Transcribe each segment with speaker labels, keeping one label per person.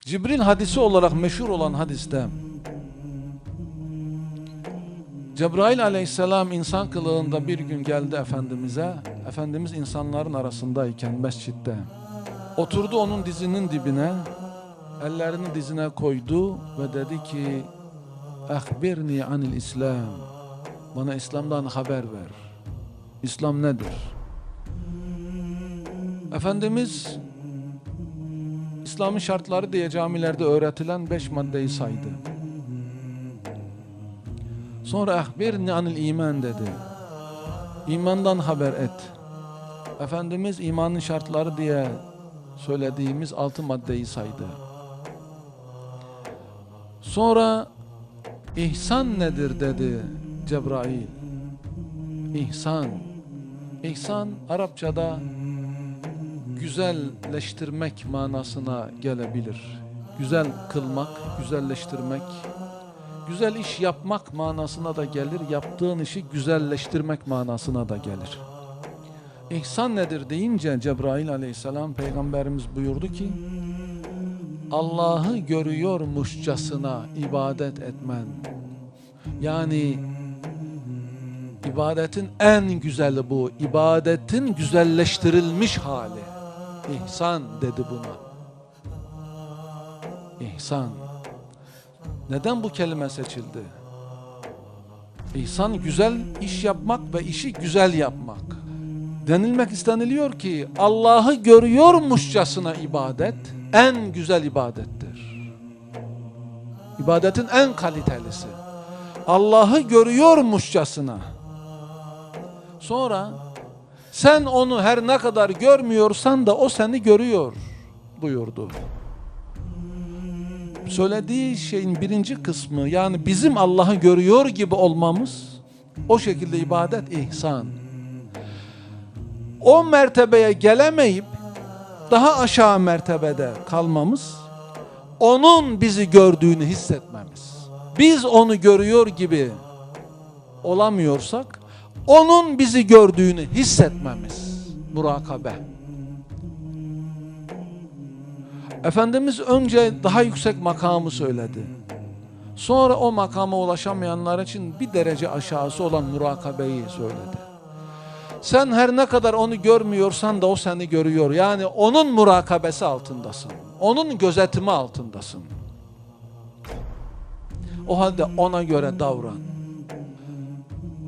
Speaker 1: Cibril hadisi olarak meşhur olan hadiste Cebrail aleyhisselam insan kılığında bir gün geldi Efendimiz'e. Efendimiz insanların arasındayken mescitte. Oturdu onun dizinin dibine. Ellerini dizine koydu ve dedi ki Ehbirni anil İslam. Bana İslam'dan haber ver. İslam nedir? Efendimiz İslam'ın şartları diye camilerde öğretilen beş maddeyi saydı. Sonra ehbirni anil iman dedi. İmandan haber et. Efendimiz imanın şartları diye söylediğimiz altı maddeyi saydı. Sonra ihsan nedir dedi Cebrail. İhsan. İhsan Arapçada güzelleştirmek manasına gelebilir. Güzel kılmak, güzelleştirmek, güzel iş yapmak manasına da gelir, yaptığın işi güzelleştirmek manasına da gelir. İhsan nedir deyince Cebrail aleyhisselam peygamberimiz buyurdu ki Allah'ı görüyormuşçasına ibadet etmen. Yani ibadetin en güzeli bu. İbadetin güzelleştirilmiş hali. İhsan dedi buna. İhsan. Neden bu kelime seçildi? İhsan güzel iş yapmak ve işi güzel yapmak. Denilmek isteniliyor ki Allah'ı görüyormuşçasına ibadet en güzel ibadettir. İbadetin en kalitelisi. Allah'ı görüyormuşçasına. Sonra sen onu her ne kadar görmüyorsan da o seni görüyor buyurdu. Söylediği şeyin birinci kısmı yani bizim Allah'ı görüyor gibi olmamız o şekilde ibadet ihsan. O mertebeye gelemeyip daha aşağı mertebede kalmamız onun bizi gördüğünü hissetmemiz. Biz onu görüyor gibi olamıyorsak onun bizi gördüğünü hissetmemiz murakabe. Efendimiz önce daha yüksek makamı söyledi. Sonra o makama ulaşamayanlar için bir derece aşağısı olan murakabeyi söyledi. Sen her ne kadar onu görmüyorsan da o seni görüyor. Yani onun murakabesi altındasın. Onun gözetimi altındasın. O halde ona göre davran.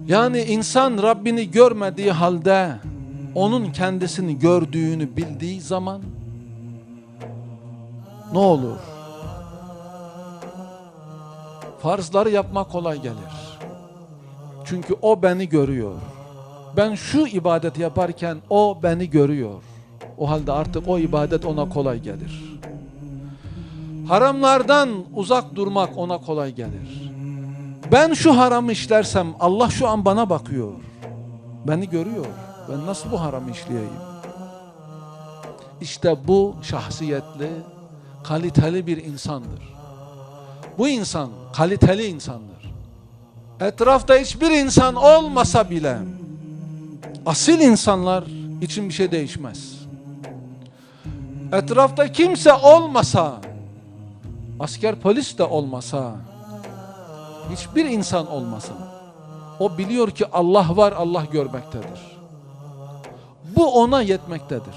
Speaker 1: Yani insan Rabbini görmediği halde onun kendisini gördüğünü bildiği zaman ne olur? Farzları yapmak kolay gelir. Çünkü o beni görüyor. Ben şu ibadeti yaparken o beni görüyor. O halde artık o ibadet ona kolay gelir. Haramlardan uzak durmak ona kolay gelir. Ben şu haramı işlersem Allah şu an bana bakıyor. Beni görüyor. Ben nasıl bu haramı işleyeyim? İşte bu şahsiyetli, kaliteli bir insandır. Bu insan kaliteli insandır. Etrafta hiçbir insan olmasa bile asil insanlar için bir şey değişmez. Etrafta kimse olmasa, asker polis de olmasa, hiçbir insan olmasın. O biliyor ki Allah var, Allah görmektedir. Bu ona yetmektedir.